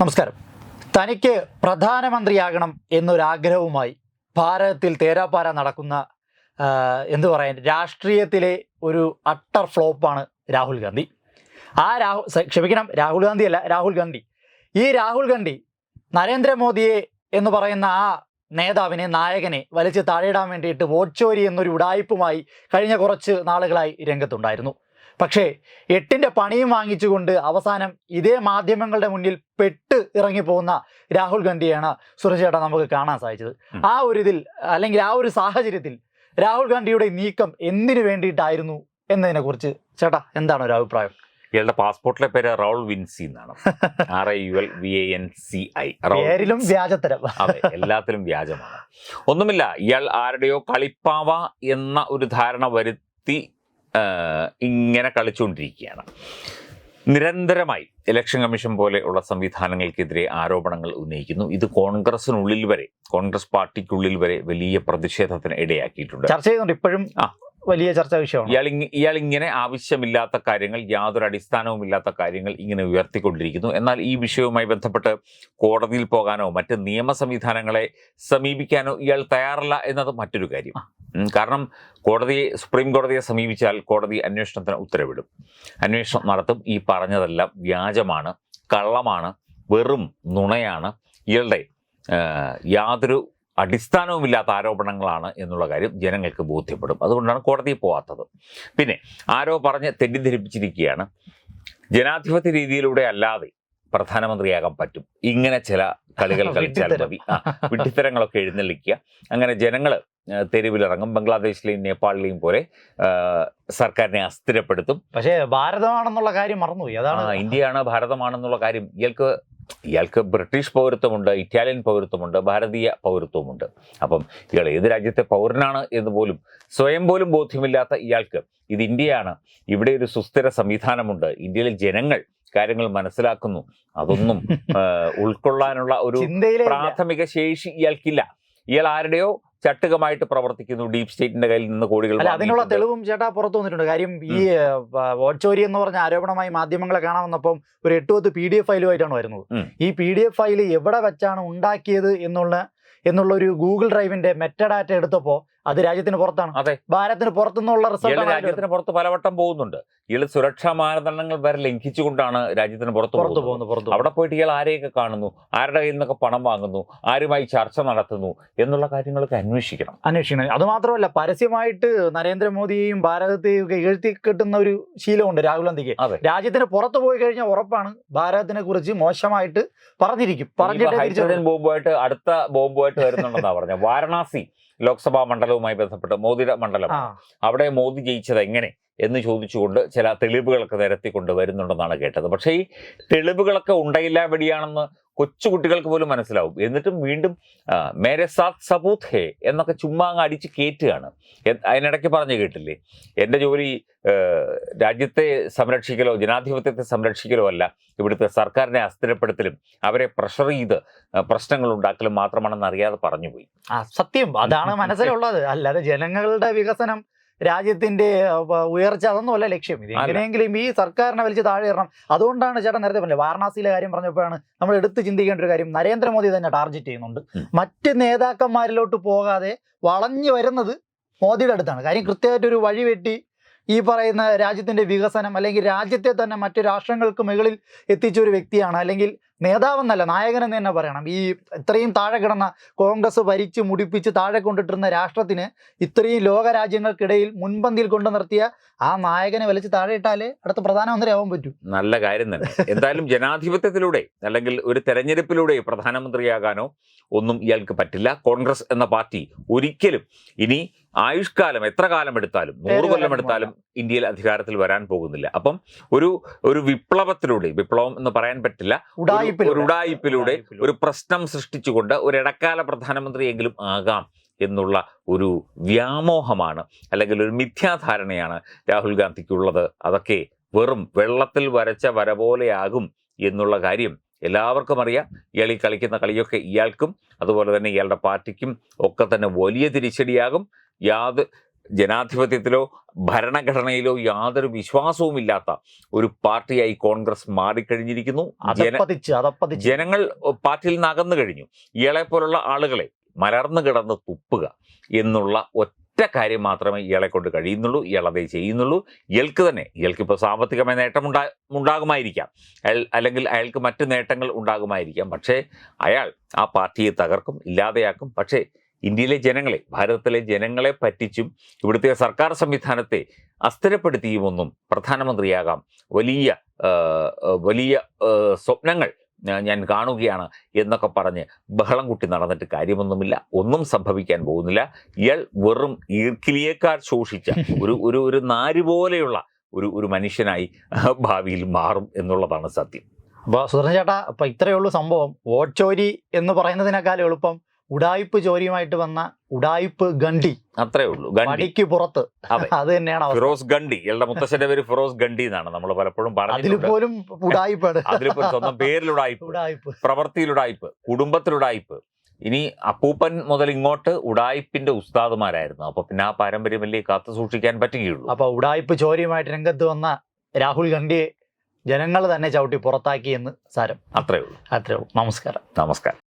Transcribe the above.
നമസ്കാരം. തനിക്ക് പ്രധാനമന്ത്രിയാകണം എന്നൊരാഗ്രഹവുമായി ഭാരതത്തിൽ തേരാപ്പാര നടക്കുന്ന എന്ത് പറയാൻ രാഷ്ട്രീയത്തിലെ ഒരു അട്ടർ ഫ്ലോപ്പാണ് രാഹുൽ ഗാന്ധി. ആ രാഹുൽ ക്ഷമിക്കണം രാഹുൽ ഗാന്ധി അല്ല രാഹുൽ ഗാന്ധി. ഈ രാഹുൽ ഗാന്ധി നരേന്ദ്രമോദിയെ എന്ന് പറയുന്ന ആ നേതാവിനെ നായകനെ വലിച്ച് താഴെയിടാൻ വേണ്ടിയിട്ട് വോട്ട് ചോരി എന്നൊരു ഉടായ്പുമായി കഴിഞ്ഞ കുറച്ച് നാളുകളായി രംഗത്തുണ്ടായിരുന്നു. പക്ഷേ എട്ടിന്റെ പണിയും വാങ്ങിച്ചുകൊണ്ട് അവസാനം ഇതേ മാധ്യമങ്ങളുടെ മുന്നിൽ പെട്ട് ഇറങ്ങി പോകുന്ന രാഹുൽ ഗാന്ധിയാണ് സുരേഷ് ചേട്ടാ നമുക്ക് കാണാൻ സാധിച്ചത്. ആ ഒരു ഇതിൽ അല്ലെങ്കിൽ ആ ഒരു സാഹചര്യത്തിൽ രാഹുൽ ഗാന്ധിയുടെ നീക്കം എന്തിനു വേണ്ടിയിട്ടായിരുന്നു എന്നതിനെ കുറിച്ച് ചേട്ടാ എന്താണ് ഒരു അഭിപ്രായം? ഇയാളുടെ പാസ്പോർട്ടിലെ പേര് റൗൾ വിൻസി എന്നാണ്. R I U L V A N C I പേരിലും വ്യാജത്തരം. അതെ എല്ലാത്തിലും വ്യാജമാണ്. ഒന്നുമില്ല ഇയാൾ ആരുടെയോ കളിപ്പാവ എന്ന ഒരു ധാരണ വരുത്തി ഇങ്ങനെ കളിച്ചുകൊണ്ടിരിക്കുകയാണ് നിരന്തരമായി ഇലക്ഷൻ കമ്മീഷൻ പോലെയുള്ള സംവിധാനങ്ങൾക്കെതിരെ ആരോപണങ്ങൾ ഉന്നയിക്കുന്നു. ഇത് കോൺഗ്രസിനുള്ളിൽ വരെ കോൺഗ്രസ് പാർട്ടിക്കുള്ളിൽ വരെ വലിയ പ്രതിഷേധത്തിന് ഇടയാക്കിയിട്ടുണ്ട്. ചർച്ച ചെയ്യുന്നുണ്ട്. ഇപ്പോഴും ആ. വലിയ ചർച്ചാ വിഷയമാണ്? ഇയാൾ ഇയാൾ ഇങ്ങനെ ആവശ്യമില്ലാത്ത കാര്യങ്ങൾ യാതൊരു അടിസ്ഥാനവും ഇല്ലാത്ത കാര്യങ്ങൾ ഇങ്ങനെ ഉയർത്തിക്കൊണ്ടിരിക്കുന്നു. എന്നാൽ ഈ വിഷയവുമായി ബന്ധപ്പെട്ട് കോടതിയിൽ പോകാനോ മറ്റ് നിയമ സംവിധാനങ്ങളെ സമീപിക്കാനോ ഇയാൾ തയ്യാറല്ല എന്നത് മറ്റൊരു കാര്യം. കാരണം കോടതിയെ സുപ്രീം കോടതിയെ സമീപിച്ചാൽ കോടതി അന്വേഷണത്തിന് ഉത്തരവിടും. അന്വേഷണം നടത്തും. ഈ പറഞ്ഞതെല്ലാം വ്യാജമാണ് കള്ളമാണ് വെറും നുണയാണ്. ഇയാളുടെ യാതൊരു അടിസ്ഥാനവുമില്ലാത്ത ആരോപണങ്ങളാണ് എന്നുള്ള കാര്യം ജനങ്ങൾക്ക് ബോധ്യപ്പെടും. അതുകൊണ്ടാണ് കോടതിയിൽ പോവാത്തത്. പിന്നെ ആരോ പറഞ്ഞ് തെറ്റിദ്ധരിപ്പിച്ചിരിക്കുകയാണ്. ജനാധിപത്യ രീതിയിലൂടെ അല്ലാതെ പ്രധാനമന്ത്രിയാകാൻ പറ്റും. ഇങ്ങനെ ചില കളികൾ കളിച്ചാൽ മതി. ആ വിഡ്ഢിത്തരങ്ങളൊക്കെ എഴുന്നള്ളിക്കുക. അങ്ങനെ ജനങ്ങൾ തെരുവിലിറങ്ങും. ബംഗ്ലാദേശിലെയും നേപ്പാളിലെയും പോലെ സർക്കാരിനെ അസ്ഥിരപ്പെടുത്തും. പക്ഷേ ഭാരതമാണെന്നുള്ള കാര്യം മറന്നുപോയി. അതാണ് ഇന്ത്യയാണ് ഭാരതമാണെന്നുള്ള കാര്യം. ഇയാൾക്ക് ഇയാൾക്ക് ബ്രിട്ടീഷ് പൗരത്വമുണ്ട് ഇറ്റാലിയൻ പൗരത്വമുണ്ട് ഭാരതീയ പൗരത്വമുണ്ട്. അപ്പം ഇയാൾ ഏത് രാജ്യത്തെ പൗരനാണ് എന്ന് പോലും സ്വയം പോലും ബോധ്യമില്ലാത്ത ഇയാൾക്ക് ഇത് ഇന്ത്യയാണ്. ഇവിടെ ഒരു സുസ്ഥിര സംവിധാനമുണ്ട്. ഇന്ത്യയിലെ ജനങ്ങൾ കാര്യങ്ങൾ മനസ്സിലാക്കുന്നു. അതൊന്നും ഉൾക്കൊള്ളാനുള്ള ഒരു പ്രാഥമിക ശേഷി ഇയാൾക്കില്ല. ഇയാൾ ആരുടെയോ ചട്ടുകമായിട്ട് പ്രവർത്തിക്കുന്നു ഡീപ് സ്റ്റേറ്റിന്റെ കയ്യിൽ നിന്ന് കോടികൾ അതിനുള്ള. തെളിവും ചേട്ടാ പുറത്തു വന്നിട്ടുണ്ട്. കാര്യം ഈ വോട്ട് ചോരി എന്ന് പറഞ്ഞ ആരോപണമായി മാധ്യമങ്ങളെ കാണാൻ വന്നപ്പം ഒരു എട്ട് പത്ത് പി ഡി എഫ് ഫയലുമായിട്ടാണ് വരുന്നത്. ഈ പി ഡി എഫ് ഫയൽ എവിടെ വെച്ചാണ് ഉണ്ടാക്കിയത് എന്നുള്ള എന്നുള്ള ഒരു ഗൂഗിൾ ഡ്രൈവിന്റെ മെറ്റഡാറ്റ എടുത്തപ്പോ അത് രാജ്യത്തിന് പുറത്താണ്. അതെ. ഭാരതത്തിന് പുറത്തുനിന്നുള്ള റിസൾട്ട് രാജ്യത്തിന് പുറത്ത് പലവട്ടം പോകുന്നുണ്ട്. ഇയാൾ സുരക്ഷാ മാനദണ്ഡങ്ങൾ വരെ ലംഘിച്ചുകൊണ്ടാണ് രാജ്യത്തിന് പുറത്ത് പുറത്തു പോകുന്നത്. പോകുന്നു പുറത്തു അവിടെ പോയിട്ട് ഇയാൾ ആരെയൊക്കെ കാണുന്നു? ആരുടെ കയ്യിൽ നിന്നൊക്കെ പണം വാങ്ങുന്നു? ആരുമായി ചർച്ച നടത്തുന്നു? എന്നുള്ള കാര്യങ്ങളൊക്കെ അന്വേഷിക്കണം. അന്വേഷിക്കണം. അത് മാത്രമല്ല പരസ്യമായിട്ട് നരേന്ദ്രമോദിയെയും ഭാരതത്തെയും ഒക്കെ എഴുത്തി കിട്ടുന്ന ഒരു ശീലമുണ്ട് രാഹുൽ ഗാന്ധിക്ക്. അതെ. രാജ്യത്തിന് പുറത്ത് പോയി കഴിഞ്ഞാൽ ഉറപ്പാണ് ഭാരതത്തിനെ കുറിച്ച് മോശമായിട്ട് പറഞ്ഞിരിക്കും. പറഞ്ഞിട്ട് ഹൈഡ്രജൻ ബോംബുമായിട്ട് അടുത്ത ബോംബുമായിട്ട് വരുന്നുണ്ടെന്നാണ് പറഞ്ഞത്. വാരണാസി ലോക്സഭാ മണ്ഡലവുമായി ബന്ധപ്പെട്ട് മോദിയുടെ മണ്ഡലം അവിടെ മോദി ജയിച്ചത് എങ്ങനെ? എന്ന് ചോദിച്ചുകൊണ്ട് ചില തെളിവുകളൊക്കെ നിരത്തിക്കൊണ്ട് വരുന്നുണ്ടെന്നാണ് കേട്ടത്. പക്ഷേ ഈ തെളിവുകളൊക്കെ ഉണ്ടയില്ല വെടിയാണെന്ന് കൊച്ചുകുട്ടികൾക്ക് പോലും മനസ്സിലാവും. എന്നിട്ടും വീണ്ടും മേരെ സാത്ത് സബൂത്ത് ഹേ എന്നൊക്കെ ചുമ്മാ അങ്ങ് അടിച്ച് കയറ്റുകയാണ് അതിനിടയ്ക്ക് പറഞ്ഞു കേട്ടില്ലേ എന്റെ ജോലി രാജ്യത്തെ സംരക്ഷിക്കലോ ജനാധിപത്യത്തെ സംരക്ഷിക്കലോ അല്ല. ഇവിടുത്തെ സർക്കാരിനെ അസ്ഥിരപ്പെടുത്തലും അവരെ പ്രഷർ ചെയ്ത് പ്രശ്നങ്ങൾ ഉണ്ടാക്കലും മാത്രമാണെന്ന് അറിയാതെ പറഞ്ഞുപോയി. സത്യം. അതാണ് മനസ്സിലുള്ളത്. അല്ലാതെ ജനങ്ങളുടെ വികസനം രാജ്യത്തിന്റെ ഉയർച്ച അതൊന്നുമല്ല ലക്ഷ്യം. ഇത് എങ്ങനെയെങ്കിലും ഈ സർക്കാരിനെ വലിച്ച് താഴെ ഇറണം അതുകൊണ്ടാണ് ചേട്ടൻ നേരത്തെ പറഞ്ഞത്. വാരണാസിയിലെ കാര്യം പറഞ്ഞപ്പോഴാണ് നമ്മൾ എടുത്ത് ചിന്തിക്കേണ്ട ഒരു കാര്യം. നരേന്ദ്രമോദി തന്നെ ടാർഗറ്റ് ചെയ്യുന്നുണ്ട്. മറ്റ് നേതാക്കന്മാരിലോട്ട് പോകാതെ വളഞ്ഞു വരുന്നത് മോദിയുടെ അടുത്താണ്. കാര്യം കൃത്യമായിട്ട് ഒരു വഴി വെട്ടി ഈ പറയുന്ന രാജ്യത്തിന്റെ വികസനം അല്ലെങ്കിൽ രാജ്യത്തെ തന്നെ മറ്റു രാഷ്ട്രങ്ങൾക്ക് മുകളിൽ എത്തിച്ച ഒരു വ്യക്തിയാണ് അല്ലെങ്കിൽ നേതാവെന്നല്ല നായകനെന്ന് തന്നെ പറയണം. ഈ ഇത്രയും താഴെ കിടന്ന കോൺഗ്രസ് ഭരിച്ച് മുടിപ്പിച്ച് താഴെ കൊണ്ടിട്ടിരുന്ന രാഷ്ട്രത്തിന് ഇത്രയും ലോകരാജ്യങ്ങൾക്കിടയിൽ മുൻപന്തിയിൽ കൊണ്ടു നിർത്തിയ ആ നായകനെ വലിച്ച് താഴെ ഇട്ടാലേ അടുത്ത പ്രധാനമന്ത്രി ആവാൻ പറ്റൂ. നല്ല കാര്യം തന്നെ. എന്തായാലും ജനാധിപത്യത്തിലൂടെ അല്ലെങ്കിൽ ഒരു തെരഞ്ഞെടുപ്പിലൂടെ പ്രധാനമന്ത്രിയാകാനോ ഒന്നും ഇയാൾക്ക് പറ്റില്ല. കോൺഗ്രസ് എന്ന പാർട്ടി ഒരിക്കലും ഇനി ആയുഷ്കാലം എത്ര കാലം എടുത്താലും നൂറ് കൊല്ലം എടുത്താലും ഇന്ത്യയിൽ അധികാരത്തിൽ വരാൻ പോകുന്നില്ല. അപ്പം ഒരു ഒരു വിപ്ലവത്തിലൂടെ വിപ്ലവം എന്ന് പറയാൻ പറ്റില്ല ഒരു- ഉടായിപ്പിലൂടെ. ഒരു പ്രശ്നം സൃഷ്ടിച്ചുകൊണ്ട് ഒരു ഇടക്കാല പ്രധാനമന്ത്രിയെങ്കിലും ആകാം എന്നുള്ള ഒരു വ്യാമോഹമാണ് അല്ലെങ്കിൽ ഒരു മിഥ്യാധാരണയാണ് രാഹുൽ ഗാന്ധിക്കുള്ളത്. അതൊക്കെ വെറും വെള്ളത്തിൽ വരച്ച വര പോലെയാകും എന്നുള്ള കാര്യം എല്ലാവർക്കും അറിയാം. ഇയാൾ ഈ കളിക്കുന്ന കളിയൊക്കെ ഇയാൾക്കും അതുപോലെ തന്നെ ഇയാളുടെ പാർട്ടിക്കും ഒക്കെ തന്നെ വലിയ തിരിച്ചടിയാകും. യാത് ജനാധിപത്യത്തിലോ ഭരണഘടനയിലോ യാതൊരു വിശ്വാസവുമില്ലാത്ത ഒരു പാർട്ടിയായി കോൺഗ്രസ് മാറിക്കഴിഞ്ഞിരിക്കുന്നു. ജനങ്ങൾ പാർട്ടിയിൽ നിന്ന് അകന്നു കഴിഞ്ഞു. ഇയാളെ പോലുള്ള ആളുകളെ മലർന്നു കിടന്ന് തുപ്പുക എന്നുള്ള ഒറ്റ കാര്യം മാത്രമേ ഇയാളെ കൊണ്ട് കഴിയുന്നുള്ളൂ. ഇയാൾ അതേ ചെയ്യുന്നുള്ളൂ. ഇയാൾക്ക് തന്നെ ഇയാൾക്കിപ്പോൾ സാമ്പത്തികമായ നേട്ടം ഉണ്ടാ ഉണ്ടാകുമായിരിക്കാം. അയാൾ അല്ലെങ്കിൽ അയാൾക്ക് മറ്റു നേട്ടങ്ങൾ ഉണ്ടാകുമായിരിക്കാം. പക്ഷേ അയാൾ ആ പാർട്ടിയെ തകർക്കും ഇല്ലാതെയാക്കും. പക്ഷേ ഇന്ത്യയിലെ ജനങ്ങളെ ഭാരതത്തിലെ ജനങ്ങളെ പറ്റിച്ചും ഇവിടുത്തെ സർക്കാർ സംവിധാനത്തെ അസ്ഥിരപ്പെടുത്തിയുമൊന്നും പ്രധാനമന്ത്രിയാകാം. വലിയ വലിയ സ്വപ്നങ്ങൾ ഞാൻ- ഞാൻ കാണുകയാണ് എന്നൊക്കെ പറഞ്ഞ് ബഹളം കുട്ടി നടന്നിട്ട് കാര്യമൊന്നുമില്ല. ഒന്നും സംഭവിക്കാൻ പോകുന്നില്ല. ഇയാൾ വെറും ഈർക്കിലിയേക്കാൾ ശോഷിച്ച ഒരു ഒരു ഒരു നാര് പോലെയുള്ള ഒരു ഒരു മനുഷ്യനായി ഭാവിയിൽ മാറും എന്നുള്ളതാണ് സത്യം. അപ്പോൾ സുധർണ ചേട്ടാ അപ്പോൾ ഇത്രയേ ഉള്ളൂ സംഭവം. വോട്ട് ചോരി എന്ന് പറയുന്നതിനേക്കാൾ എളുപ്പം ഉടായിപ്പ് ചോരിയുമായിട്ട് വന്ന ഉടായിപ്പ് ഗണ്ടി അത്രേ ഉള്ളൂ. ഗണ്ടിക്ക് പുറത്ത്. അതെ. തന്നെയാണ് ഫിറോസ് ഗണ്ടി എളുടെ മുത്തശ്ശന്റെ പേര് ഫിറോസ് ഗണ്ടി എന്നാണ് നമ്മൾ പലപ്പോഴും അതിൽ പോലും ഉടായിപ്പാണ്. അതിൽ സ്വന്തം പേരിലുടായ്പ് ഉടായിപ്പ്. കുടുംബത്തിൽ കുടുംബത്തിലുടായ്പ് ഇനി അപ്പൂപ്പൻ മുതൽ ഇങ്ങോട്ട് ഉടായ്പിന്റെ ഉസ്താദുമാരായിരുന്നു. അപ്പൊ പിന്നെ ആ പാരമ്പര്യം വലിയ കാത്തു സൂക്ഷിക്കാൻ പറ്റുകയുള്ളൂ. അപ്പൊ ഉടായിപ്പ് ചോരിയുമായിട്ട് രംഗത്ത് വന്ന രാഹുൽ ഗണ്ടിയെ ജനങ്ങൾ തന്നെ ചവിട്ടി പുറത്താക്കി എന്ന് സാരം. അത്രേ ഉള്ളൂ. അത്രേ ഉള്ളൂ. നമസ്കാരം. നമസ്കാരം.